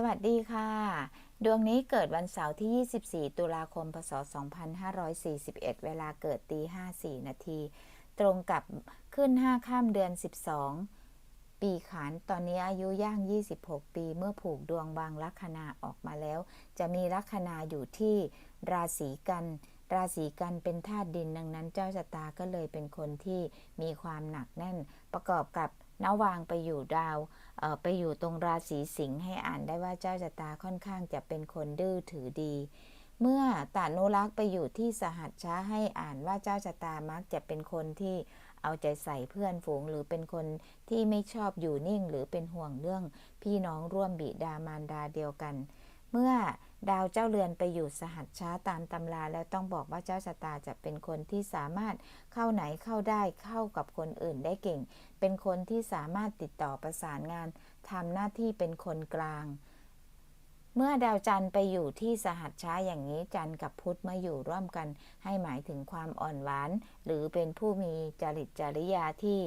สวัสดีค่ะ ดวงนี้เกิดวันเสาร์ที่ 24 ตุลาคม พศ 2541 เวลาเกิดตี 54 นาที ตรงกับขึ้น 5 ข้ามเดือน 12 ปีขาน ตอนนี้อายุย่าง 26 ปี เมื่อผูกดวงบางลัคนาออกมาแล้ว จะมีลัคนาอยู่ที่ราศีกัน ราศีกันเป็นธาตุดิน ดังนั้นเจ้าชะตาก็เลยเป็นคนที่มีความหนักแน่น ประกอบกับ นวางไปอยู่ดาวไปอยู่ตรงราศีสิงห์ให้อ่านได้ว่าเจ้าชะตาค่อนข้างจะเป็นคนดื้อถือดี เมื่อตานุรักษ์ไปอยู่ที่สหัชชาให้อ่านว่าเจ้าชะตามักจะเป็นคนที่เอาใจใส่เพื่อนฝูงหรือเป็นคนที่ไม่ชอบอยู่นิ่ง หรือเป็นห่วงเรื่องพี่น้องร่วมบิดามารดาเดียวกัน เมื่อดาวเจ้าเรือนไปอยู่สหัชชาตามตำราแล้วต้องบอกว่าเจ้าชะตาจะเป็นคนที่สามารถเข้าไหนเข้าได้เข้ากับคนอื่นได้เก่ง เป็นคนที่สามารถติดต่อประสานงานทำหน้าที่เป็นคนกลาง เมื่อดาวจันทร์ไปอยู่ที่สหัชชาอย่างนี้จันทร์กับพุธมาอยู่ร่วมกัน ให้หมายถึงความอ่อนหวาน หรือเป็นผู้มีจริตจริยาที่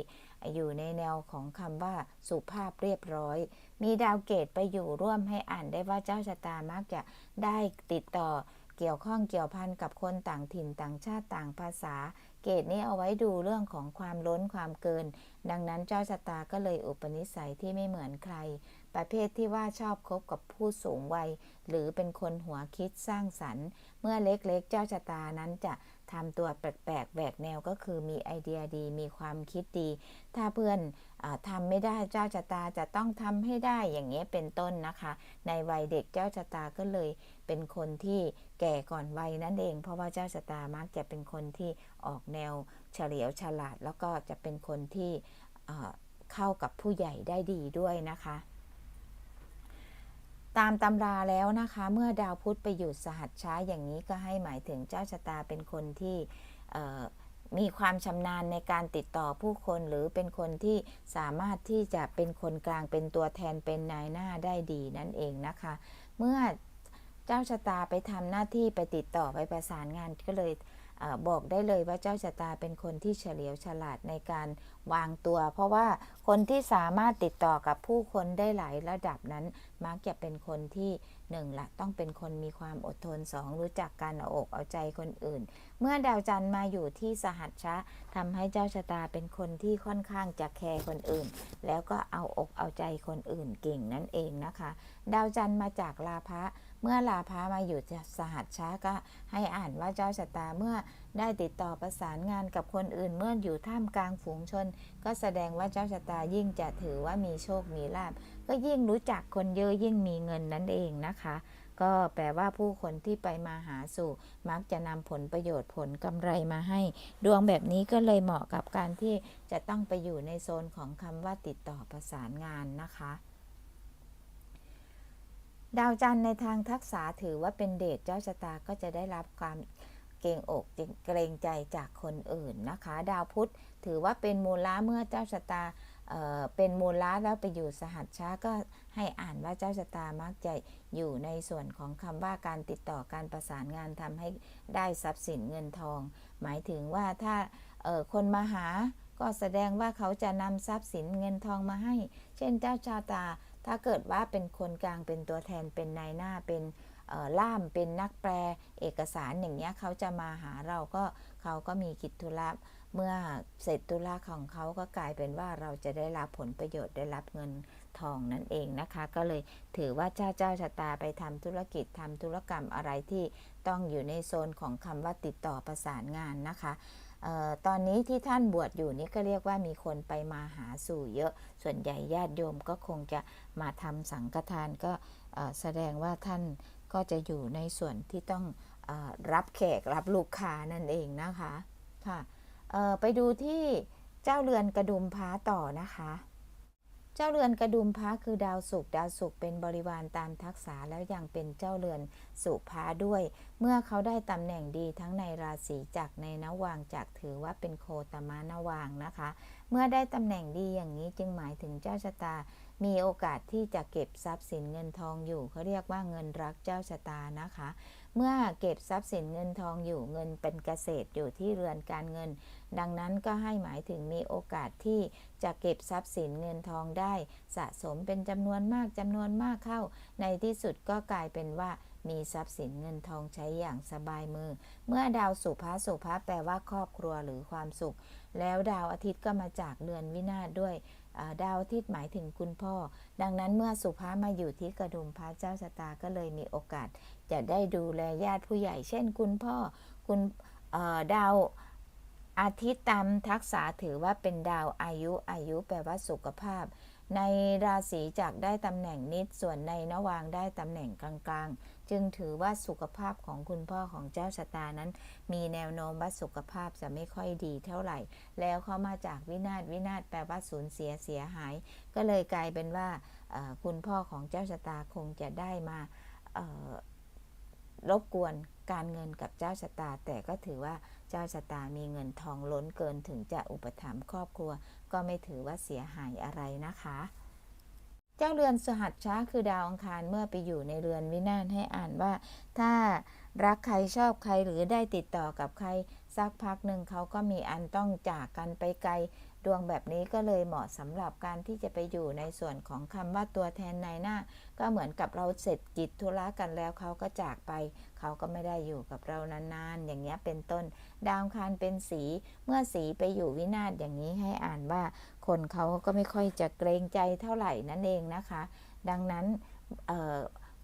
อยู่ในแนวของคำว่าสุภาพเรียบร้อย มีดาวเกตไปอยู่ร่วมให้อ่านได้ว่าเจ้าชะตามักจะได้ติดต่อเกี่ยวข้องเกี่ยวพันกับคนต่างถิ่นต่างชาติต่างภาษา เกตนี้เอาไว้ดูเรื่องของความล้นความเกิน ดังนั้นเจ้าชะตาก็เลยอุปนิสัยที่ไม่เหมือนใคร ประเภทที่ว่าชอบคบกับผู้สูงวัย หรือเป็นคนหัวคิดสร้างสรรค์ เมื่อเล็กๆเจ้าชะตานั้นจะ ทำตัวแปลกๆแหวกแนวก็คือมีไอเดียดี มีความคิดดี ถ้าเพื่อนอทำไม่ได้เจ้าชะตาจะต้องทำให้ได้อย่างเงี้ยเป็นต้นนะคะ ในวัยเด็กเจ้าชะตาก็เลยเป็นคนที่แก่ก่อนวัยนั่นเอง เพราะว่าเจ้าชะตามักจะเป็นคนที่ออกแนวเฉลียวฉลาด แล้วก็จะเป็นคนที่เข้ากับผู้ใหญ่ได้ดีด้วยนะคะ ตามตำราแล้วนะคะ เมื่อดาวพุธไปอยู่สหัสช้าอย่างนี้ก็ให้หมายถึงเจ้าชะตาเป็นคนที่มีความชำนาญในการติดต่อผู้คนหรือเป็นคนที่สามารถที่จะเป็นคนกลางเป็นตัวแทนเป็นนายหน้าได้ดีนั่นเองนะคะ เมื่อเจ้าชะตาไปทำหน้าที่ไปติดต่อไปประสานงานก็เลย บอกได้เลยว่าเจ้าชะตาเป็นคนที่เฉลียวฉลาดในการวางตัว เพราะว่าคนที่สามารถติดต่อกับผู้คนได้หลายระดับนั้น มักจะเป็นคนที่หนึ่งละต้องเป็นคนมีความอดทนสองรู้จักการเอาอกเอาใจคนอื่น เมื่อดาวจันทร์มาอยู่ที่สหัชชะทำให้เจ้าชะตาเป็นคนที่ค่อนข้างจะแคร์คนอื่น แล้วก็เอาอกเอาใจคนอื่นเก่งนั่นเองนะคะ ดาวจันทร์มาจากลาภะเมื่อลาภามาอยู่สหัสช้าก็ให้อ่านว่าเจ้าชะตาเมื่อได้ติดต่อประสานงานกับคนอื่นเมื่ออยู่ท่ามกลางฝูงชน ก็แสดงว่าเจ้าชะตายิ่งจะถือว่ามีโชคมีลาภก็ยิ่งรู้จักคนเยอะยิ่งมีเงินนั่นเองนะคะ ก็แปลว่าผู้คนที่ไปมาหาสู่ มักจะนำผลประโยชน์ผลกำไรมาให้ ดวงแบบนี้ก็เลยเหมาะกับการที่จะต้องไปอยู่ในโซนของคำว่าติดต่อประสานงานนะคะดาวจันทร์ในทางทักษะถือว่าเป็นเดชเจ้าชะตาก็จะได้รับความเกรงอกเกรงใจจากคนอื่นนะคะ ดาวพุธถือว่าเป็นมูลละเมื่อเจ้าชะตา เป็นมูลละแล้วไปอยู่สหัสช้าก็ให้อ่านว่าเจ้าชะตามักจะอยู่ในส่วนของคำว่าการติดต่อการประสานงานทำให้ได้ทรัพย์สินเงินทอง หมายถึงว่าถ้าคนมาหาก็แสดงว่าเขาจะนำทรัพย์สินเงินทองมาให้ เช่นเจ้าชะตา ถ้าเกิดว่าเป็นคนกลางเป็นตัวแทนเป็นนายหน้าเป็นล่ามเป็นนักแปลเอกสารอย่างเงี้ยเขาจะมาหาเราก็เขาก็มีกิจธุระ เมื่อเสร็จธุระของเขาก็กลายเป็นว่าเราจะได้รับผลประโยชน์ได้รับเงินทองนั่นเองนะคะ ก็เลยถือว่าเจ้าเจ้าชะตาไปทำธุรกิจทำธุรกรรมอะไรที่ต้องอยู่ในโซนของคำว่าติดต่อประสานงานนะคะตอนนี้ที่ท่านบวชอยู่นี่ก็เรียกว่ามีคนไปมาหาสู่เยอะ ส่วนใหญ่ญาติโยมก็คงจะมาทำสังฆทานก็แสดงว่าท่านก็จะอยู่ในส่วนที่ต้องอรับแขกรับลูกค้านั่นเองนะคะ ค่ะ ไปดูที่เจ้าเรือนกระดุมพ้าต่อนะคะ เจ้าเรือนกระดุมพระคือดาวศุกร์ดาวศุกร์เป็นบริวารตามทักษะแล้วยังเป็นเจ้าเรือนสุภาด้วย เมื่อเขาได้ตำแหน่งดีทั้งในราศีจากในนวางจากถือว่าเป็นโคตมานวางนะคะ เมื่อได้ตำแหน่งดีอย่างนี้จึงหมายถึงเจ้าชะตา มีโอกาสที่จะเก็บทรัพย์สินเงินทองอยู่เขาเรียกว่าเงินรักเจ้าชะตานะคะ เมื่อเก็บทรัพย์สินเงินทองอยู่เงินเป็นเกษตรอยู่ที่เรือนการเงิน ดังนั้นก็ให้หมายถึงมีโอกาสที่จะเก็บทรัพย์สินเงินทองได้ สะสมเป็นจำนวนมากจำนวนมากเข้า ในที่สุดก็กลายเป็นว่ามีทรัพย์สินเงินทองใช้อย่างสบายมือ เมื่อดาวสุภาสุภาแปลว่าครอบครัวหรือความสุข แล้วดาวอาทิตย์ก็มาจากเรือนวินาศด้วยดาวอาทิตย์หมายถึงคุณพ่อ ดังนั้นเมื่อสุภามาอยู่ที่กระดุมพระเจ้าชะตาก็เลยมีโอกาส จะได้ดูแลญาติผู้ใหญ่ เช่น คุณพ่อคุณดาวอาทิตย์ตามทักษะถือว่าเป็นดาวอายุอายุแปลว่าสุขภาพ ในราศีจากได้ตำแหน่งนิดส่วนในนวางได้ตำแหน่งกลาง จึงถือว่าสุขภาพของคุณพ่อของเจ้าชะตานั้น มีแนวโน้มว่าสุขภาพจะไม่ค่อยดีเท่าไหร่ แล้วเขามาจากวินาศวินาศแปลว่าสูญเสียเสียหาย ก็เลยกลายเป็นว่าคุณพ่อของเจ้าชะตาคงจะได้มารบกวนการเงินกับเจ้าชะตา แต่ก็ถือว่าเจ้าชะตามีเงินทองล้นเกินถึงจะอุปถัมภ์ครอบครัว ก็ไม่ถือว่าเสียหายอะไรนะคะ เจ้าเรือนสหัสช้าคือดาวอังคารเมื่อไปอยู่ในเรือนวินาศให้อ่านว่า ถ้ารักใครชอบใครหรือได้ติดต่อกับใครสักพักหนึ่งเขาก็มีอันต้องจากกันไปไกล ดวงแบบนี้ก็เลยเหมาะสำหรับการที่จะไปอยู่ในส่วนของคำว่าตัวแทนในหน้า ก็เหมือนกับเราเสร็จกิจธุระกันแล้วเขาก็จากไป เขาก็ไม่ได้อยู่กับเรานานๆ อย่างเงี้ยเป็นต้น ดาวคารเป็นสี เมื่อสีไปอยู่วินาศอย่างนี้ให้อ่านว่า คนเขาก็ไม่ค่อยจะเกรงใจเท่าไหร่นั่นเองนะคะ ดังนั้น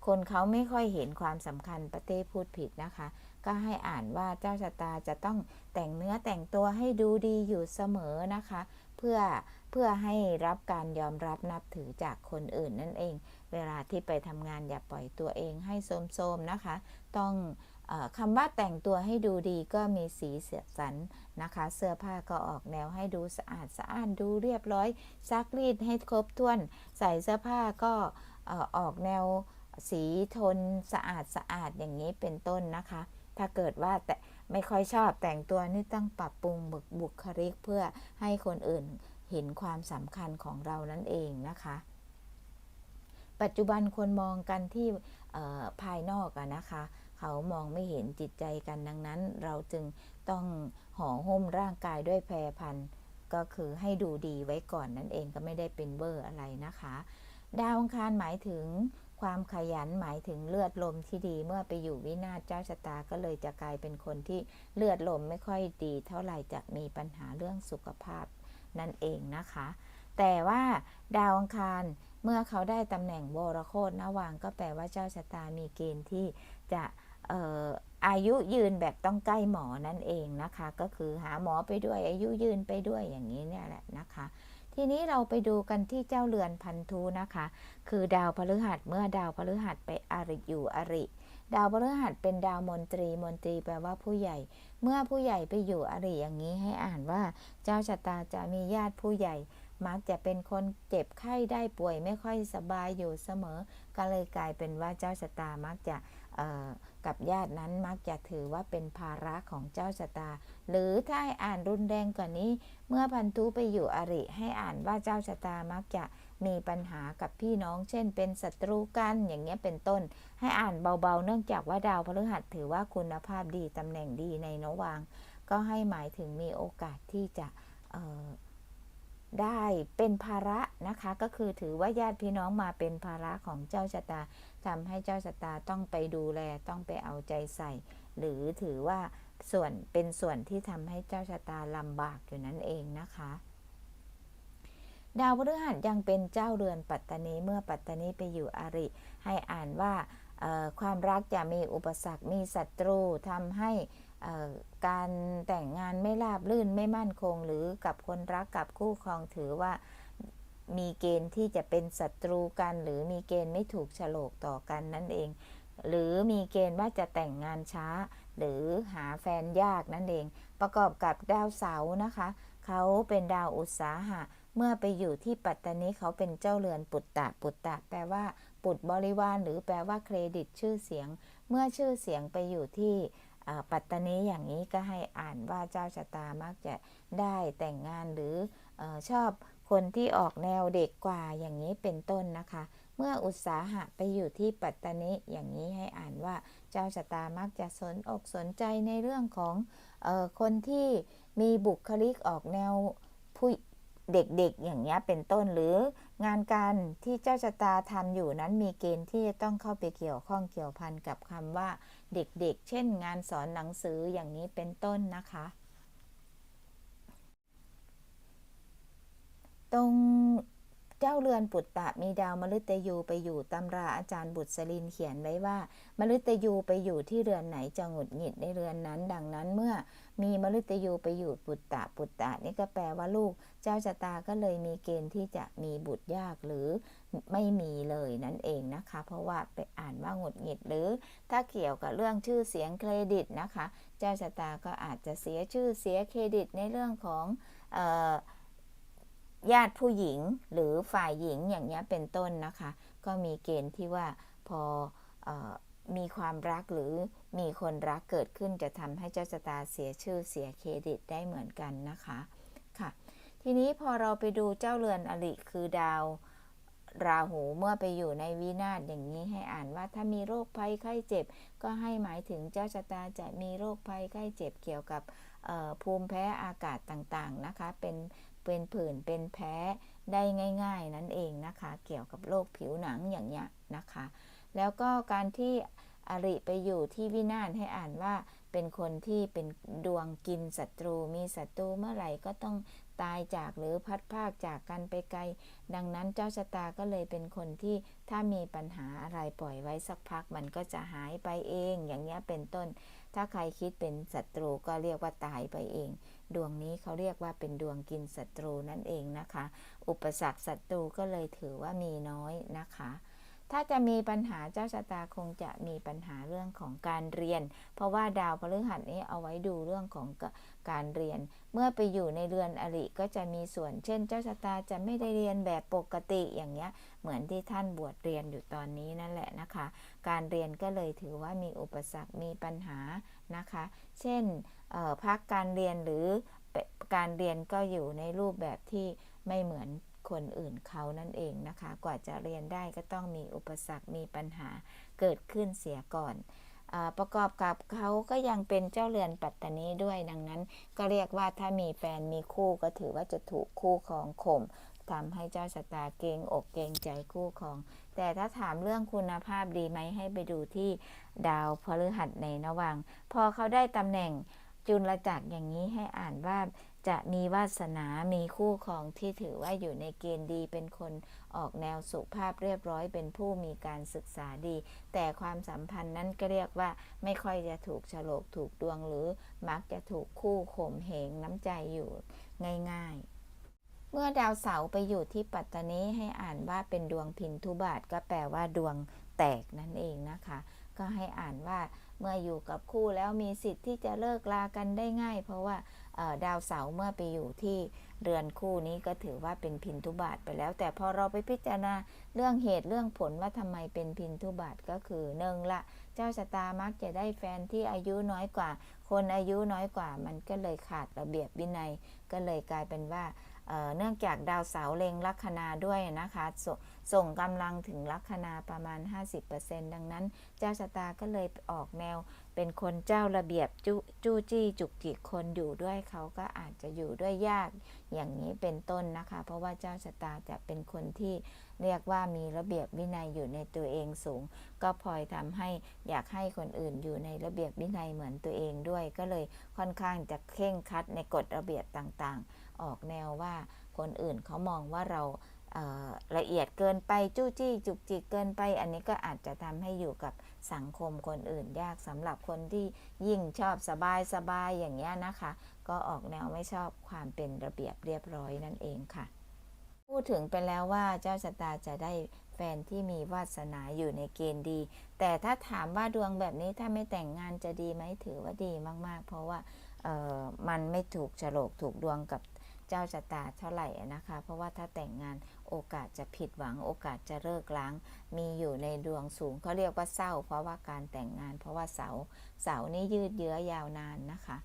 คนเขาไม่ค่อยเห็นความสำคัญประเต้พูดผิดนะคะ ก็ให้อ่านว่าเจ้าชะตาจะต้องแต่งเนื้อแต่งตัวให้ดูดีอยู่เสมอนะคะ เพื่อเพื่อให้รับการยอมรับนับถือจากคนอื่นนั่นเอง เวลาที่ไปทำงานอย่าปล่อยตัวเองให้โทรมๆนะคะ ต้องอคำว่าแต่งตัวให้ดูดีก็มีสีเสียสันนะคะ เสื้อผ้าก็ออกแนวให้ดูสะอาดสะอ้านดูเรียบร้อยซักรีดให้ครบถ้วน ใส่เสื้อผ้าก็ออกแนวสีทนสะอาดสะอาดอย่างนี้เป็นต้นนะคะ ถ้าเกิดว่าแต่ไม่ค่อยชอบแต่งตัวนี่ต้องปรับปรุงบุบุคลิกเพื่อให้คนอื่นเห็นความสำคัญของเรานั่นเองนะคะ ปัจจุบันคนมองกันที่ภายนอกอะนะคะ เขามองไม่เห็นจิตใจกันดังนั้น เราจึงต้องห่อหุ้มร่างกายด้วยแพรพันธุ์ก็คือให้ดูดีไว้ก่อนนั่นเองก็ไม่ได้เป็นเบอร์อะไรนะคะ ดาวอังคารหมายถึง ความขยันหมายถึงเลือดลมที่ดีเมื่อไปอยู่วินาศเจ้าชะตาก็เลยจะกลายเป็นคนที่เลือดลมไม่ค่อยดีเท่าไหร่จะมีปัญหาเรื่องสุขภาพนั่นเองนะคะ แต่ว่าดาวอังคารเมื่อเขาได้ตำแหน่งโวรโคตนวางก็แปลว่าเจ้าชะตามีเกณฑ์ที่จะอออายุยืนแบบต้องใกล้หมอนั่นเองนะคะ ก็คือหาหมอไปด้วยอายุยืนไปด้วยอย่างนี้เนี่ยแหละนะคะ ทีนี้เราไปดูกันที่เจ้าเรือนพันธุนะคะ คือดาวพฤหัสเมื่อดาวพฤหัสไปอริอยู่อริ ดาวพฤหัสเป็นดาวมนตรี มนตรีแปลว่าผู้ใหญ่ เมื่อผู้ใหญ่ไปอยู่อริอย่างนี้ให้อ่านว่า เจ้าชะตาจะมีญาติผู้ใหญ่ มักจะเป็นคนเจ็บไข้ได้ป่วยไม่ค่อยสบายอยู่เสมอ ก็เลยกลายเป็นว่าเจ้าชะตามักจะ กับญาตินั้นมักจะถือว่าเป็นภาระของเจ้าชะตา หรือถ้าอ่านรุนแรงกว่านี้ เมื่อพันธุไปอยู่อริ ให้อ่านว่าเจ้าชะตามักจะมีปัญหากับพี่น้อง เช่น เป็นศัตรูกัน อย่างเงี้ยเป็นต้น ให้อ่านเบาๆ เนื่องจากว่าดาวพฤหัสถือว่าคุณภาพดีตำแหน่งดีในนวาง ก็ให้หมายถึงมีโอกาสที่จะ ได้เป็นภาระนะคะก็คือถือว่าญาติพี่น้องมาเป็นภาระของเจ้าชะตาทำให้เจ้าชะตาต้องไปดูแลต้องไปเอาใจใส่ หรือถือว่าส่วนเป็นส่วนที่ทำให้เจ้าชะตาลำบากอยู่นั่นเองนะคะ ดาวพฤหัสยังเป็นเจ้าเรือนปัตตานีเมื่อปัตตานีไปอยู่อริ ให้อ่านว่าความรักจะมีอุปสรรคมีศัตรูทำให้ การแต่งงานไม่ราบรื่นไม่มั่นคง หรือกับคนรักกับคู่ครองถือว่ามีเกณฑ์ที่จะเป็นศัตรูกัน หรือมีเกณฑ์ไม่ถูกฉลกต่อกันนั่นเอง หรือมีเกณฑ์ว่าจะแต่งงานช้า หรือหาแฟนยากนั่นเอง ประกอบกับดาวเสาร์นะคะ เขาเป็นดาวอุตสาหะ เมื่อไปอยู่ที่ปัตตานีเขาเป็นเจ้าเรือนปุตตะปุตตะ แปลว่าปุตบริวารหรือแปลว่าเครดิตชื่อเสียง เมื่อชื่อเสียงไปอยู่ที่ ปัตตานีอย่างนี้ก็ให้อ่านว่าเจ้าชะตามักจะได้แต่งงานหรืออชอบคนที่ออกแนวเด็กกว่าอย่างนี้เป็นต้นนะคะ เมื่ออุตสาหะไปอยู่ที่ปัตตานิอย่างนี้ให้อ่านว่าเจ้าชะตามักจะสนอกสนใจในเรื่องของออคนที่มีบุคลิกออกแนวผู้เด็กๆ อย่างเงี้เป็นต้นหรืองานการที่เจ้าชะตาทำอยู่นั้นมีเกณฑ์ที่จะต้องเข้าไปเกี่ยวข้องเกี่ยวพันกับคำว่า เด็กๆ เช่นงานสอนหนังสืออย่างนี้เป็นต้นนะคะ ตรงเจ้าเรือนปุตตะมีดาวมฤตยูไปอยู่ตำราอาจารย์บุตรสลินเขียนไว้ว่า มฤตยูไปอยู่ที่เรือนไหนจะหงุดหงิดในเรือนนั้น ดังนั้นเมื่อ มีมฤตยูไปอยู่ปุตตะปุตตะนี่ก็แปลว่าลูก เจ้าชะตาก็เลยมีเกณฑ์ที่จะมีบุตรยากหรือไม่มีเลยนั่นเองนะคะ เพราะว่าไปอ่านว่าหงุดหงิดหรือ ถ้าเกี่ยวกับเรื่องชื่อเสียงเครดิตนะคะ เจ้าชะตาก็อาจจะเสียชื่อเสียเครดิตในเรื่องของญาติผู้หญิงหรือฝ่ายหญิงอย่างนี้เป็นต้นนะคะ ก็มีเกณฑ์ที่ว่าพออ มีความรักหรือมีคนรักเกิดขึ้นจะทำให้เจ้าชะตาเสียชื่อเสียเครดิตได้เหมือนกันนะคะค่ะ ทีนี้พอเราไปดูเจ้าเรือนอริคือดาวราหูเมื่อไปอยู่ในวินาศอย่างนี้ให้อ่านว่าถ้ามีโรคภัยไข้เจ็บ ก็ให้หมายถึงเจ้าชะตาจะมีโรคภัยไข้เจ็บเกี่ยวกับภูมิแพ้อากาศต่างๆนะคะ เป็นเป็นผื่นเป็นแพ้ได้ง่าย ๆ นั่นเองนะคะ เกี่ยวกับโรคผิวหนังอย่างเงี้ยนะคะ แล้วก็การที่อริไปอยู่ที่วินาศให้อ่านว่าเป็นคนที่เป็นดวงกินศัตรู มีศัตรูเมื่อไหร่ก็ต้องตายจากหรือพัดภาคจากกันไปไกล ดังนั้นเจ้าชะตาก็เลยเป็นคนที่ถ้ามีปัญหาอะไรปล่อยไว้สักพักมันก็จะหายไปเอง อย่างเงี้ยเป็นต้น ถ้าใครคิดเป็นศัตรูก็เรียกว่าตายไปเอง ดวงนี้เขาเรียกว่าเป็นดวงกินศัตรูนั่นเองนะคะ อุปสรรคศัตรูก็เลยถือว่ามีน้อยนะคะ ถ้าจะมีปัญหาเจ้าชะตาคงจะมีปัญหาเรื่องของการเรียน เพราะว่าดาวพฤหัสนี้เอาไว้ดูเรื่องของการเรียน เมื่อไปอยู่ในเรือนอริก็จะมีส่วน เช่น เจ้าชะตาจะไม่ได้เรียนแบบปกติอย่างเงี้ย เหมือนที่ท่านบวชเรียนอยู่ตอนนี้นั่นแหละนะคะ การเรียนก็เลยถือว่ามีอุปสรรค มีปัญหานะคะ เช่นพักการเรียนหรือการเรียนก็อยู่ในรูปแบบที่ไม่เหมือน คนอื่นเขานั่นเองนะคะ กว่าจะเรียนได้ก็ต้องมีอุปสรรคมีปัญหาเกิดขึ้นเสียก่อนอประกอบกับเขาก็ยังเป็นเจ้าเรือนปัตตานีด้วยดังนั้น ก็เรียกว่าถ้ามีแฟนมีคู่ก็ถือว่าจะถูกคู่ของข่มทำให้เจ้าชะตาเกงอกเกงใจคู่ของ แต่ถ้าถามเรื่องคุณภาพดีไหมให้ไปดูที่ดาวพฤหัสในนวัง พอเขาได้ตำแหน่งจุลจักรอย่างนี้ให้อ่านว่า จะมีวาสนามีคู่ครองที่ถือว่าอยู่ในเกณฑ์ดี เป็นคนออกแนวสุภาพเรียบร้อย เป็นผู้มีการศึกษาดี แต่ความสัมพันธ์นั้นก็เรียกว่าไม่ค่อยจะถูกฉลกถูกดวงหรือมักจะถูกคู่ข่มเหงน้ำใจอยู่ง่าย ๆเมื่อดาวเสาร์ไปอยู่ที่ปัตตานีให้อ่านว่าเป็นดวงพินทุบาทก็แปลว่าดวงแตกนั่นเองนะคะ ก็ให้อ่านว่า เมื่ออยู่กับคู่แล้วมีสิทธิ์ที่จะเลิกลากันได้ง่าย เพราะว่าดาวเสาร์เมื่อไปอยู่ที่เรือนคู่นี้ก็ถือว่าเป็นพินทุบาทไปแล้ว แต่พอเราไปพิจารณาเรื่องเหตุเรื่องผลว่าทำไมเป็นพินทุบาทก็คือหนึ่งละ เจ้าชะตามักจะได้แฟนที่อายุน้อยกว่า คนอายุน้อยกว่า มันก็เลยขาดระเบียบวินัย ก็เลยกลายเป็นว่า เนื่องจากดาวเสาร์เล็งลัคนาด้วยนะคะสส่งกำลังถึงลัคนาประมาณ 50%ดังนั้น เจ้าชะตาก็เลยออกแนว เป็นคนเจ้าระเบียบจจู้จี้จุกจิกคนอยู่ด้วยเขาก็อาจจะอยู่ด้วยยากอย่างนี้เป็นต้นนะคะ เพราะว่าเจ้าชะตาจะเป็นคนที่เรียกว่ามีระเบียบวินัยอยู่ในตัวเองสูง ก็พลอยทำให้อยากให้คนอื่นอยู่ในระเบียบวินัยเหมือนตัวเองด้วย ก็เลยค่อนข้างจะเข่งคัดในกฎระเบียบต่างๆ ออกแนวว่าคนอื่นเขามองว่าเราละเอียดเกินไปจู้จี้จุกจิกเกินไป อันนี้ก็อาจจะทำให้อยู่กับสังคมคนอื่นยากสำหรับคนที่ยิ่งชอบสบายสบายอย่างเงี้นะคะ ก็ออกแนวไม่ชอบความเป็นระเบียบเรียบร้อยนั่นเองค่ะ พูดถึงไปแล้วว่าเจ้าชะตาจะได้แฟนที่มีวาสนาอยู่ในเกณฑ์ดี แต่ถ้าถามว่าดวงแบบนี้ถ้าไม่แต่งงานจะดีไหมถือว่าดีมากๆ เพราะว่ามันไม่ถูกฉลกถูกดวงกับ เจ้าชะตาเท่าไหร่นะคะ เพราะว่าถ้าแต่งงานโอกาสจะผิดหวังโอกาสจะเลิกล้าง มีอยู่ในดวงสูงเขาเรียกว่าเศร้า เพราะว่าการแต่งงาน เพราะว่าเสาเสานี่ยืดเยื้อยาวนานนะคะ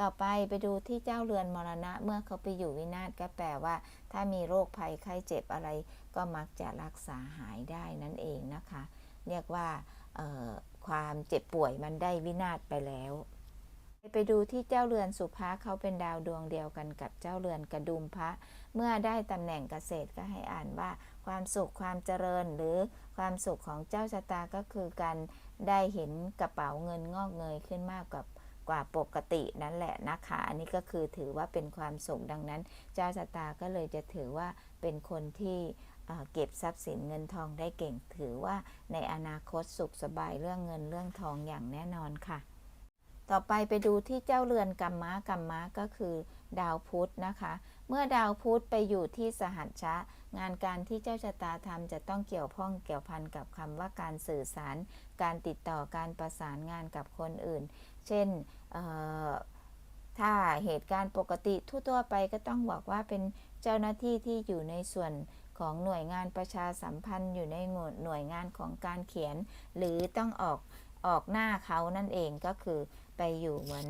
ต่อไปไปดูที่เจ้าเรือนมรณะเมื่อเขาไปอยู่วินาศก็แปลว่า ถ้ามีโรคภัยไข้เจ็บอะไร ก็มักจะรักษาหายได้นั่นเองนะคะ เรียกว่าความเจ็บป่วยมันได้วินาศไปแล้ว ไปดูที่เจ้าเรือนสุภาเขาเป็นดาวดวงเดียวกันกับเจ้าเรือนกระดุมพระ เมื่อได้ตำแหน่งเกษตรก็ให้อ่านว่า ความสุขความเจริญหรือความสุขของเจ้าชะตาก็คือการได้เห็นกระเป๋าเงินงอกเงยขึ้นมากกว่ากว่าปกตินั่นแหละนะคะ อันนี้ก็คือถือว่าเป็นความสุขดังนั้น เจ้าชะตาก็เลยจะถือว่าเป็นคนที่เอ่อเก็บทรัพย์สินเงินทองได้เก่งถือว่าในอนาคตสุขสบายเรื่องเงินเรื่องทองอย่างแน่นอนค่ะ ต่อไปไปดูที่เจ้าเรือนกัมมะกัมมะก็คือดาวพุธนะคะ เมื่อดาวพุธไปอยู่ที่สหัชชะ งานการที่เจ้าชะตาทำจะต้องเกี่ยวข้องเกี่ยวพันกับคำว่าการสื่อสาร การติดต่อการประสานงานกับคนอื่น เช่นถ้าเหตุการณ์ปกติทั่วๆไปก็ต้องบอกว่าเป็นเจ้าหน้าที่ที่อยู่ในส่วนของหน่วยงานประชาสัมพันธ์อยู่ในหน่วยหน่วยงานของการเขียน หรือต้องออกออกหน้าเขานั่นเองก็คือ ไปอยู่เหมือน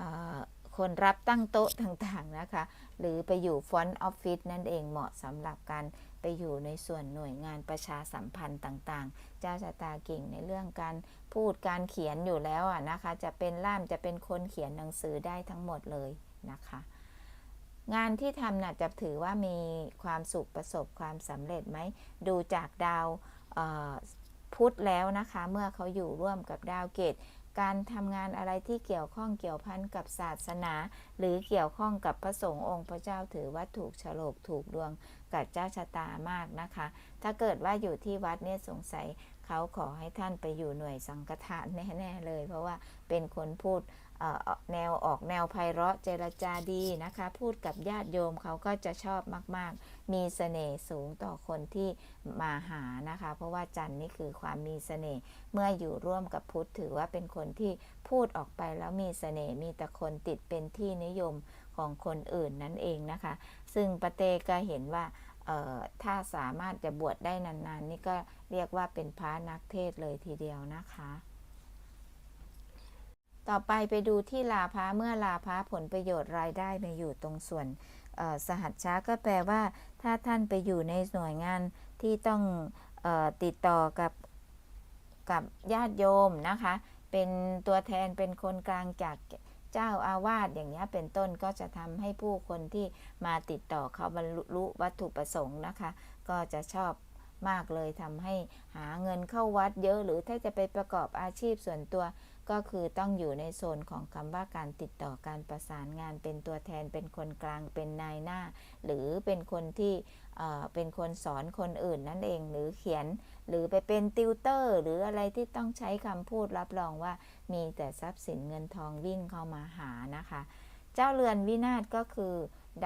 อคนรับตั้งโต๊ะต่างๆนะคะ หรือไปอยู่ฟอนต์ออฟฟิศนั่นเองเหมาะสำหรับการไปอยู่ในส่วนหน่วยงานประชาสัมพันธ์ต่างๆ เจ้าชะตาเก่งในเรื่องการพูดการเขียนอยู่แล้วอะนะคะ จะเป็นล่ามจะเป็นคนเขียนหนังสือได้ทั้งหมดเลยนะคะ งานที่ทำน่ะจะถือว่ามีความสุขประสบความสำเร็จไหม ดูจากดาวพุธแล้วนะคะ เมื่อเขาอยู่ร่วมกับดาวเกต การทำงานอะไรที่เกี่ยวข้องเกี่ยวพันกับศาสนา หรือเกี่ยวข้องกับพระสงฆ์องค์พระเจ้าถือว่าถูกฉลกถูกดวงกับเจ้าชะตามากนะคะ ถ้าเกิดว่าอยู่ที่วัดเนี่ยสงสัย เขาขอให้ท่านไปอยู่หน่วยสังฆทานแน่ ๆ เลย เพราะว่าเป็นคนพูดแนวออกแนวไพเราะเจรจาดีนะคะ พูดกับญาติโยมเขาก็จะชอบมาก ๆ มีเสน่ห์สูงต่อคนที่มาหานะคะ เพราะว่าจันนี่คือความมีเสน่ห์เมื่ออยู่ร่วมกับพุทธถือว่าเป็นคนที่พูดออกไปแล้วมีเสน่ห์มีแต่คนติดเป็นที่นิยมของคนอื่นนั่นเองนะคะ ซึ่งปะเตก็เห็นว่า ถ้าสามารถจะบวชได้นานๆนี่ก็เรียกว่าเป็นพระนักเทศเลยทีเดียวนะคะ ต่อไปไปดูที่ลาภะเมื่อลาภะผลประโยชน์รายได้มาอยู่ตรงส่วนสหัชชาก็แปลว่า ถ้าท่านไปอยู่ในหน่วยงานที่ต้องออติดต่อกับกับญาติโยมนะคะ เป็นตัวแทนเป็นคนกลางจาก เจ้าอาวาสอย่างนี้เป็นต้นก็จะทำให้ผู้คนที่มาติดต่อเขาบรรลุวัตถุประสงค์นะคะ ก็จะชอบมากเลยทำให้หาเงินเข้าวัดเยอะ หรือถ้าจะไปประกอบอาชีพส่วนตัว ก็คือต้องอยู่ในโซนของคำว่าการติดต่อการประสานงานเป็นตัวแทนเป็นคนกลางเป็นนายหน้า หรือเป็นคนที่เป็นคนสอนคนอื่นนั่นเองหรือเขียน หรือไปเป็นติวเตอร์ หรืออะไรที่ต้องใช้คำพูดรับรองว่ามีแต่ทรัพย์สินเงินทองวิ่งเข้ามาหานะคะ เจ้าเรือนวินาศก็คือ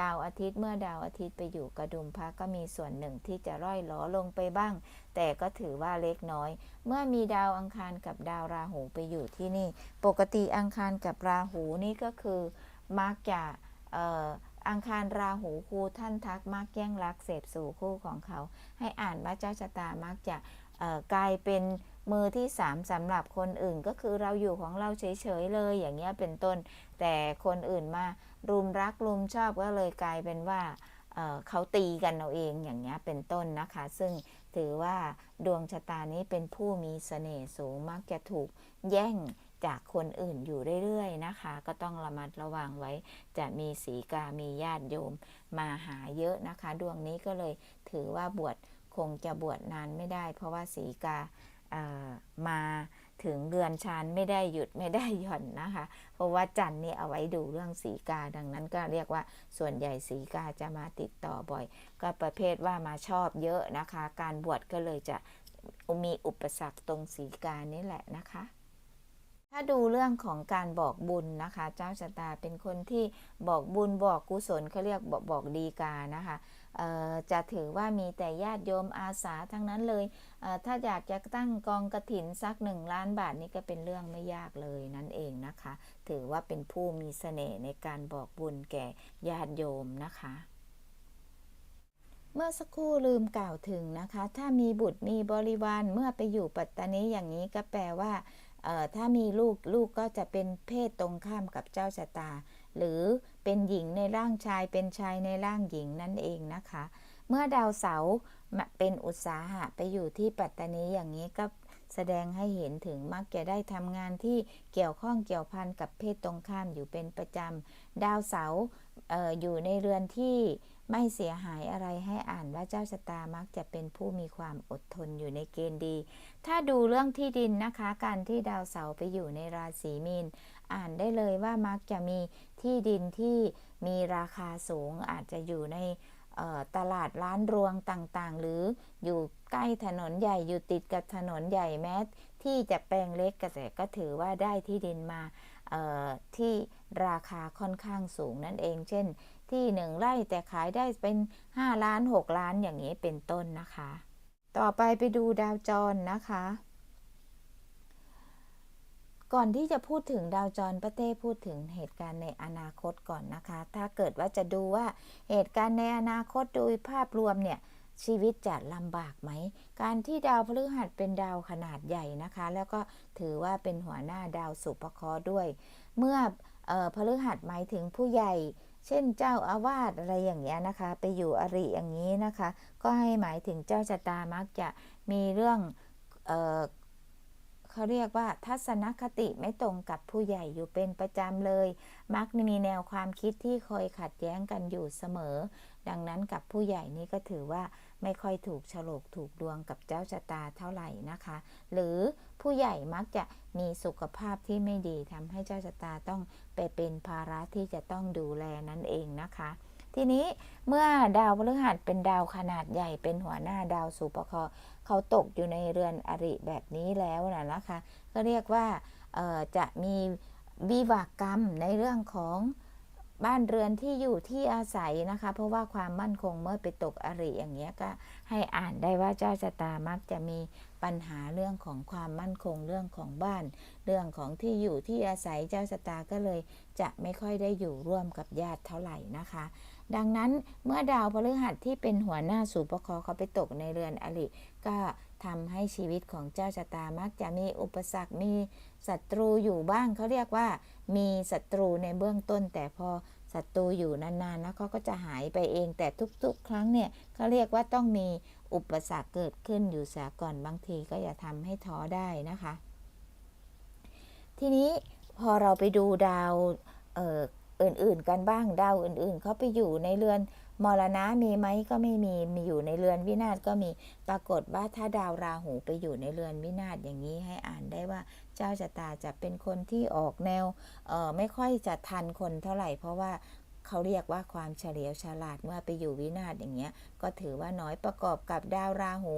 ดาวอาทิตย์เมื่อดาวอาทิตย์ไปอยู่กระดุมพระก็มีส่วนหนึ่งที่จะร่อยหลอลงไปบ้าง แต่ก็ถือว่าเล็กน้อย เมื่อมีดาวอังคารกับดาวราหูไปอยู่ที่นี่ ปกติอังคารกับราหูนี่ก็คือมักจะเอ่ออังคารราหูคู่ท่านทักมักแย่งรักเสพสู่คู่ของเขา ให้อ่านว่าเจ้าชะตามักจะกลายเป็น มือที่สามสำหรับคนอื่นก็คือเราอยู่ของเราเฉยๆเลยอย่างเงี้ยเป็นต้น แต่คนอื่นมารุมรักรุมชอบก็เลยกลายเป็นว่าเเขาตีกันเอาเองอย่างเงี้ยเป็นต้นนะคะ ซึ่งถือว่าดวงชะตานี้เป็นผู้มีเสน่ห์สูงมักจะถูกแย่งจากคนอื่นอยู่เรื่อยๆนะคะ ก็ต้องระมัดระวังไว้ จะมีสีกามีญาติโยมมาหาเยอะนะคะ ดวงนี้ก็เลยถือว่าบวชคงจะบวชนานไม่ได้ เพราะว่าสีกา มาถึงเดือนชานไม่ได้หยุดไม่ได้หย่อนนะคะ เพราะว่าจันทร์นี่เอาไว้ดูเรื่องสีกาดังนั้นก็เรียกว่าส่วนใหญ่สีกาจะมาติดต่อบ่อย ก็ประเภทว่ามาชอบเยอะนะคะ การบวชก็เลยจะมีอุปสรรคตรงสีกานี่แหละนะคะถ้าดูเรื่องของการบอกบุญนะคะ เจ้าชะตาเป็นคนที่บอกบุญบอกกุศลเขาเรียกบอกบอกดีกานะคะ จะถือว่ามีแต่ญาติโยมอาสาทั้งนั้นเลยเถ้าอยากจะตั้งกองกระถินสักหนึ่งล้านบาทนี่ก็เป็นเรื่องไม่ยากเลยนั่นเองนะคะ ถือว่าเป็นผู้มีเสน่ห์ในการบอกบุญแก่ญาติโยมนะคะเมื่อสักครู่ลืมกล่าวถึงนะคะ ถ้ามีบุตรมีบริวารเมื่อไปอยู่ปัตตานีอย่างนี้ก็แปลว่าถ้ามีลูกลูกก็จะเป็นเพศตรงข้ามกับเจ้าชะตา หรือเป็นหญิงในร่างชายเป็นชายในร่างหญิงนั่นเองนะคะ เมื่อดาวเสาร์เป็นอุตสาหะไปอยู่ที่ปัตตานีอย่างนี้ก็แสดงให้เห็นถึงมักจะได้ทำงานที่เกี่ยวข้องเกี่ยวพันกับเพศตรงข้ามอยู่เป็นประจำ ดาวเสาร์อออยู่ในเรือนที่ ไม่เสียหายอะไรให้อ่านว่าเจ้าชะตามักจะเป็นผู้มีความอดทนอยู่ในเกณฑ์ดี ถ้าดูเรื่องที่ดินนะคะ การที่ดาวเสาร์ไปอยู่ในราศีมีน อ่านได้เลยว่ามักจะมีที่ดินที่มีราคาสูงอาจจะอยู่ในตลาดร้านรวงต่างๆ หรืออยู่ใกล้ถนนใหญ่อยู่ติดกับถนนใหญ่แม้ที่จะแปลงเล็กก็แต่ก็ถือว่าได้ที่ดินมาที่ราคาค่อนข้างสูงนั่นเอง เช่น ที่หนึ่งไร่แต่ขายได้เป็น5ล้าน6ล้านอย่างนี้เป็นต้นนะคะ ต่อไปไปดูดาวจรนะคะ ก่อนที่จะพูดถึงดาวจรประเต้พูดถึงเหตุการณ์ในอนาคตก่อนนะคะ ถ้าเกิดว่าจะดูว่าเหตุการณ์ในอนาคตโดยภาพรวมเนี่ยชีวิตจะลำบากไหม การที่ดาวพฤหัสเป็นดาวขนาดใหญ่นะคะ แล้วก็ถือว่าเป็นหัวหน้าดาวสุภเคราะห์ด้วย เมื่อออพฤหัสหมายถึงผู้ใหญ่ เช่นเจ้าอาวาสอะไรอย่างเงี้ยนะคะ ไปอยู่อริอย่างนี้นะคะ ก็ให้หมายถึงเจ้าชะตามักจะมีเรื่องเออเขาเรียกว่าทัศนคติไม่ตรงกับผู้ใหญ่อยู่เป็นประจำเลย มักมีแนวความคิดที่คอยขัดแย้งกันอยู่เสมอ ดังนั้นกับผู้ใหญ่นี่ก็ถือว่า ไม่ค่อยถูกฉลกถูกดวงกับเจ้าชะตาเท่าไหร่นะคะ หรือผู้ใหญ่มักจะมีสุขภาพที่ไม่ดีทำให้เจ้าชะตาต้องไปเป็นภาระที่จะต้องดูแลนั่นเองนะคะ ทีนี้เมื่อดาวพฤหัสเป็นดาวขนาดใหญ่เป็นหัวหน้าดาวสุปเคราะห์เขาตกอยู่ในเรือนอริแบบนี้แล้วนะนะคะ ก็เรียกว่าจะมีวิบากกรรมในเรื่องของ บ้านเรือนที่อยู่ที่อาศัยนะคะ เพราะว่าความมั่นคงเมื่อไปตกอริอย่างเงี้ยก็ให้อ่านได้ว่าเจ้าชะตามักจะมีปัญหาเรื่องของความมั่นคงเรื่องของบ้าน เรื่องของที่อยู่ที่อาศัยเจ้าชะตาก็เลย จะไม่ค่อยได้อยู่ร่วมกับญาติเท่าไหร่นะคะ ดังนั้นเมื่อดาวพฤหัสที่เป็นหัวหน้าสูปคราะห์เขาไปตกในเรือนอริก็ ทำให้ชีวิตของเจ้าชะตามักจะมีอุปสรรค มีศัตรูอยู่บ้าง เขาเรียกว่า มีศัตรูในเบื้องต้น แต่พอศัตรูอยู่นานๆนะเขาก็จะหายไปเอง แต่ทุกๆ ครั้งเนี่ยเขาเรียกว่าต้องมีอุปสรรคเกิดขึ้นอยู่เสียก่อนบางทีก็อย่าทำให้ท้อได้นะคะ ทีนี้พอเราไปดูดาวอออื่นๆกันบ้างดาวอื่นๆเขาไปอยู่ในเรือน มรณะมีไหมก็ไม่มีมีอยู่ในเรือนวินาศก็มีปรากฏว่าถ้าดาวราหูไปอยู่ในเรือนวินาศอย่างนี้ให้อ่านได้ว่าเจ้าชะตาจะเป็นคนที่ออกแนวเออไม่ค่อยจะทันคนเท่าไหร่ เพราะว่า เขาเรียกว่าความเฉลียวฉลาดเมื่อไปอยู่วินาศอย่างเงี้ย ก็ถือว่าน้อยประกอบกับดาวราหู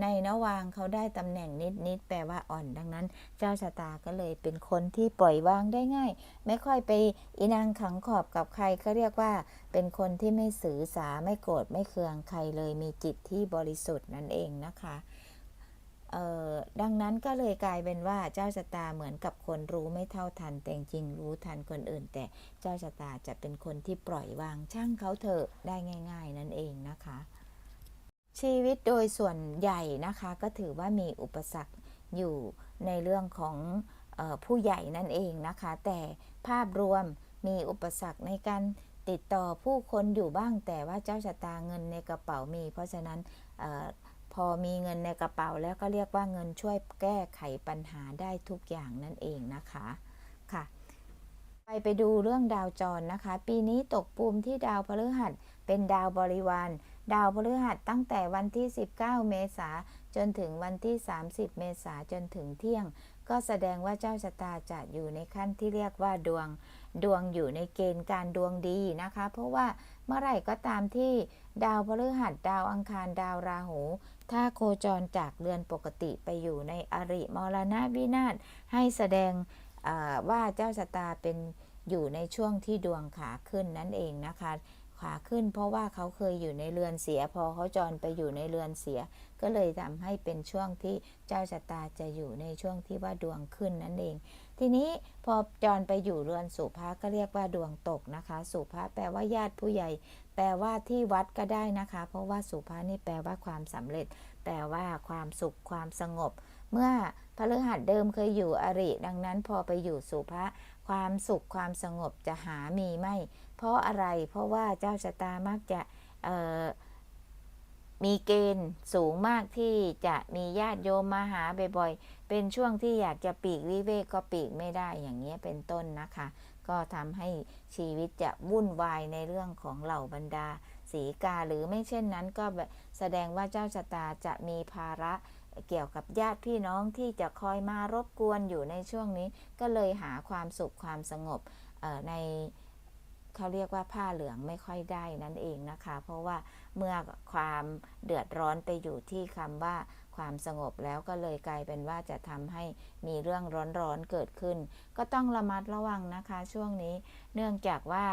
ในนวางเขาได้ตำแหน่งนิดนิดๆแปลว่าอ่อนดังนั้น เจ้าชะตาก็เลยเป็นคนที่ปล่อยวางได้ง่าย ไม่ค่อยไปอีนางขังขอบกับใครเขาเรียกว่า เป็นคนที่ไม่สื่อสาไม่โกรธไม่เคืองใครเลยมีจิตที่บริสุทธิ์นั่นเองนะคะ ดังนั้นก็เลยกลายเป็นว่าเจ้าชะตาเหมือนกับคนรู้ไม่เท่าทัน แต่จริงรู้ทันคนอื่น แต่เจ้าชะตาจะเป็นคนที่ปล่อยวางช่างเขาเถอะได้ง่าย ๆ นั่นเองนะคะ ชีวิตโดยส่วนใหญ่นะคะ ก็ถือว่ามีอุปสรรคอยู่ในเรื่องของออผู้ใหญ่นั่นเองนะคะ แต่ภาพรวมมีอุปสรรคในการติดต่อผู้คนอยู่บ้างแต่ว่าเจ้าชะตาเงินในกระเป๋ามี เพราะฉะนั้น พอมีเงินในกระเป๋าแล้วก็เรียกว่าเงินช่วยแก้ไขปัญหาได้ทุกอย่างนั่นเองนะคะค่ะ ไปไปดูเรื่องดาวจรนะคะ ปีนี้ตกปูมที่ดาวพฤหัสเป็นดาวบริวาร ดาวพฤหัสตั้งแต่วันที่ 19 เมษาจนถึงวันที่ 30 เมษาจนถึงเที่ยง ก็แสดงว่าเจ้าชะตาจะอยู่ในขั้นที่เรียกว่าดวง ดวงอยู่ในเกณฑ์การดวงดีนะคะ เพราะว่าเมื่อไหร่ก็ตามที่ดาวพฤหัส ดาวอังคาร ดาวราหูถ้าโคจรจากเรือนปกติไปอยู่ในอริมรณะวินาศให้แสดงว่าเจ้าชะตาเป็นอยู่ในช่วงที่ดวงขาขึ้นนั่นเองนะคะ ขาขึ้นเพราะว่าเขาเคยอยู่ในเรือนเสีย พอเขาจรไปอยู่ในเรือนเสีย ก็เลยทำให้เป็นช่วงที่เจ้าชะตาจะอยู่ในช่วงที่ว่าดวงขึ้นนั่นเอง ทีนี้พอจรไปอยู่เรือนสุภาก็เรียกว่าดวงตกนะคะ สุภาแปลว่าญาติผู้ใหญ่ แปลว่าที่วัดก็ได้นะคะ เพราะว่าสุภานี่แปลว่าความสำเร็จ แปลว่าความสุขความสงบ เมื่อพฤหัสเดิมเคยอยู่อริ ดังนั้นพอไปอยู่สุภะความสุขความสงบจะหามีไม่ เพราะอะไร เพราะว่าเจ้าชะตามักจะมีเกณฑ์สูงมากที่จะมีญาติโยมมาหาบ่อยๆ เป็นช่วงที่อยากจะปีกวิเวกก็ปีกไม่ได้อย่างเงี้ยเป็นต้นนะคะ ก็ทำให้ชีวิตจะวุ่นวายในเรื่องของเหล่าบรรดาสีกาหรือไม่เช่นนั้นก็แสดงว่าเจ้าชะตาจะมีภาระเกี่ยวกับญาติพี่น้องที่จะคอยมารบกวนอยู่ในช่วงนี้ ก็เลยหาความสุขความสงบในเขาเรียกว่าผ้าเหลืองไม่ค่อยได้นั่นเองนะคะ เพราะว่าเมื่อความเดือดร้อนไปอยู่ที่คำว่า ความสงบแล้วก็เลยกลายเป็นว่าจะทำให้มีเรื่องร้อนๆเกิดขึ้น ก็ต้องระมัดระวังนะคะช่วงนี้ เนื่องจากว่า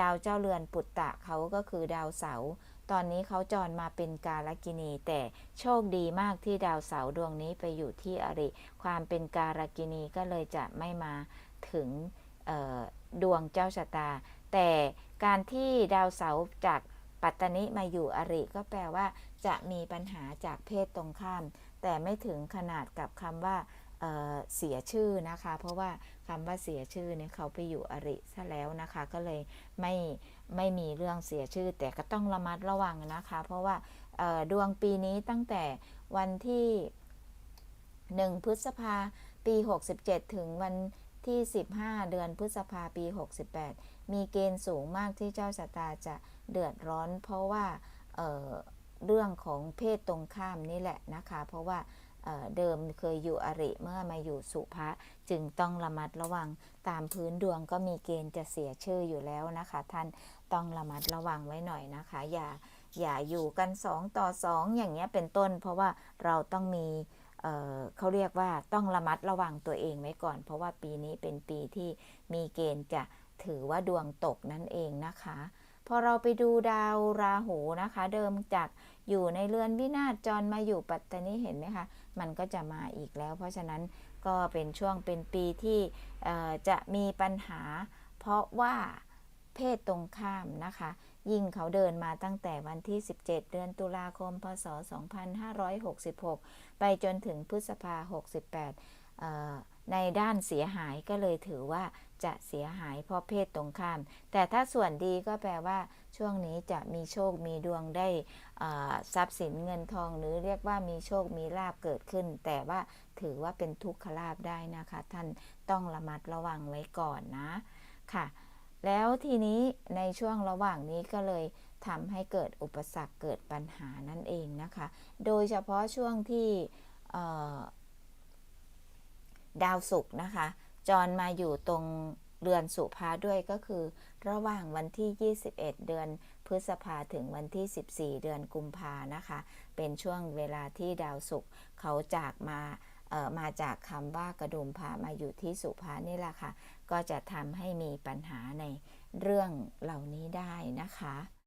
ดาวเจ้าเรือนปุตตะเขาก็คือดาวเสาร์ตอนนี้เขาจรมาเป็นกาลกินี แต่โชคดีมากที่ดาวเสาร์ดวงนี้ไปอยู่ที่อริ ความเป็นกาลกินีก็เลยจะไม่มาถึงดวงเจ้าชะตา แต่การที่ดาวเสาร์จากปัตตนิมาอยู่อริก็แปลว่า จะมีปัญหาจากเพศตรงข้าม แต่ไม่ถึงขนาดกับคำว่าเเสียชื่อนะคะ เพราะว่าคำว่าเสียชื่อเนี่ยเขาไปอยู่อริซะแล้วนะคะ ก็เลยไม่ไม่มีเรื่องเสียชื่อ แต่ก็ต้องระมัดระวังนะคะ เพราะว่าดวงปีนี้ตั้งแต่วันที่ 1 พฤษภาปี 67 ถึงวันที่ 15 เดือนพฤษภาปี 68 มีเกณฑ์สูงมากที่เจ้าชะตาจะเดือดร้อน เพราะว่า เรื่องของเพศตรงข้ามนี่แหละนะคะ เพราะว่าเเดิมเคยอยู่อริเมื่อมาอยู่สุภะจึงต้องระมัดระวังตามพื้นดวงก็มีเกณฑ์จะเสียชื่ออยู่แล้วนะคะ ท่านต้องระมัดระวังไว้หน่อยนะคะ อย่าอย่าอยู่กัน 2 ต่อ 2 อย่างเงี้ยเป็นต้น เพราะว่าเราต้องมีเเขาเรียกว่าต้องระมัดระวังตัวเองไว้ก่อน เพราะว่าปีนี้เป็นปีที่มีเกณฑ์จะถือว่าดวงตกนั่นเองนะคะ พอเราไปดูดาวราหูนะคะ เดิมจาก อยู่ในเรือนวินาศจรมาอยู่ปัตตานีเห็นไหมคะ มันก็จะมาอีกแล้ว เพราะฉะนั้นก็เป็นช่วงเป็นปีที่จะมีปัญหา เพราะว่าเพศตรงข้ามนะคะ ยิ่งเขาเดินมาตั้งแต่วันที่ 17 เดือนตุลาคม พศ 2566 ไปจนถึงพฤษภา 68เอ่อ ในด้านเสียหายก็เลยถือว่าจะเสียหายเพราะเพศตรงข้าม แต่ถ้าส่วนดีก็แปลว่า ช่วงนี้จะมีโชคมีดวงได้ทรัพย์สินเงินทองหรือเรียกว่ามีโชคมีลาบเกิดขึ้น แต่ว่าถือว่าเป็นทุกขลาบได้นะคะ ท่านต้องระมัดระวังไว้ก่อนนะค่ะ แล้วทีนี้ในช่วงระหว่างนี้ก็เลยทำให้เกิดอุปสรรคเกิดปัญหานั่นเองนะคะ โดยเฉพาะช่วงที่ ดาวศุกร์นะคะ จรมาอยู่ตรงเรือนสุภาด้วยก็คือ ระหว่างวันที่ 21 เดือนพฤษภาถึงวันที่ 14 เดือนกุมภานะคะ เป็นช่วงเวลาที่ดาวศุกร์เขาจากมาเออมาจากคำว่ากระดุมพามาอยู่ที่สุภานี่แหละค่ะ ก็จะทำให้มีปัญหาในเรื่องเหล่านี้ได้นะคะ